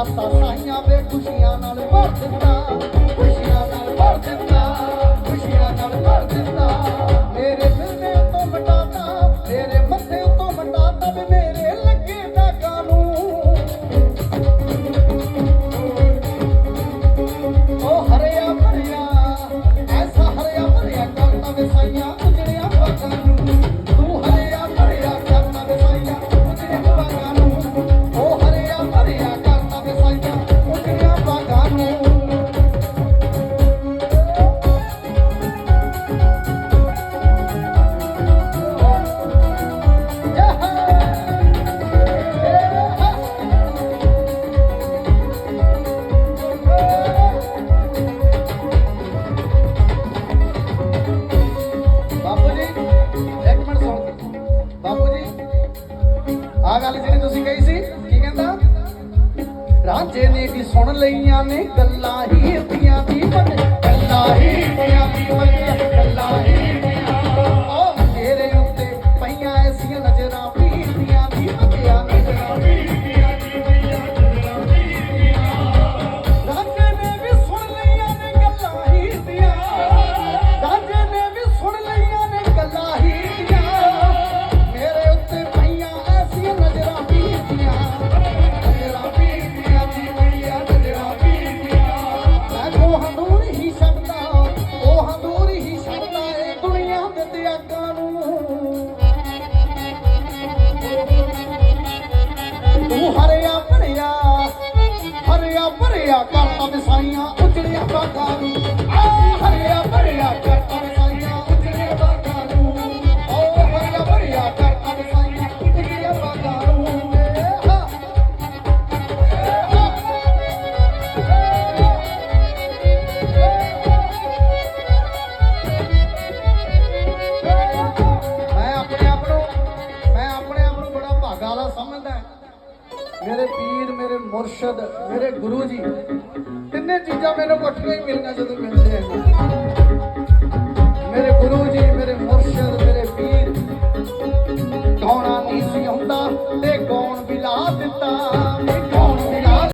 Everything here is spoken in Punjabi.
ਰਾਤਾਂ ਸਾਈਆਂ ਵੇ ਖੁਸ਼ੀਆਂ ਨਾਲ ਭਰ ਦਿੱਤਾ ਖੁਸ਼ੀਆਂ ਨਾਲ ਭਰ ਦਿੱਤਾ ਖੁਸ਼ੀਆਂ ਨਾਲ ਭਰ ਦਿੱਤਾ ਮੇਰੇ ਸਿਰ ਤੋਂ ਮਟਾਤਾ ਤੇਰੇ ਮੱਥੇ ਤੋਂ ਮਟਾਤਾ ਵੇ ਗੱਲ ਜਿਹੜੀ ਤੁਸੀਂ ਕਹੀ ਸੀ, ਕੀ ਕਹਿੰਦਾ? ਰਾਜੇ ਨੇ ਵੀ ਸੁਣ ਲਈਆਂ ਨੇ ਗੱਲਾਂ ਹੀ ਦੀਆਂ ਦੀ Hallelujah. ਮੇਰੇ ਪੀਰ, ਮੇਰੇ ਮੁਰਸ਼ਿਦ, ਮੇਰੇ ਗੁਰੂ ਜੀ, ਤਿੰਨੇ ਚੀਜ਼ਾਂ ਮੈਨੂੰ ਇਕੱਠੀਆਂ ਹੀ ਮਿਲੀਆਂ ਜਦੋਂ ਮਿਲਦੇ ਆ। ਮੇਰੇ ਗੁਰੂ ਜੀ, ਮੇਰੇ ਮੁਰਸ਼ਿਦ, ਮੇਰੇ ਪੀਰ ਗਾਉਣਾ ਨਹੀਂ ਸੀ ਹੁੰਦਾ ਤੇ ਗਾਉਣ ਵੀ ਦਿੱਤਾ?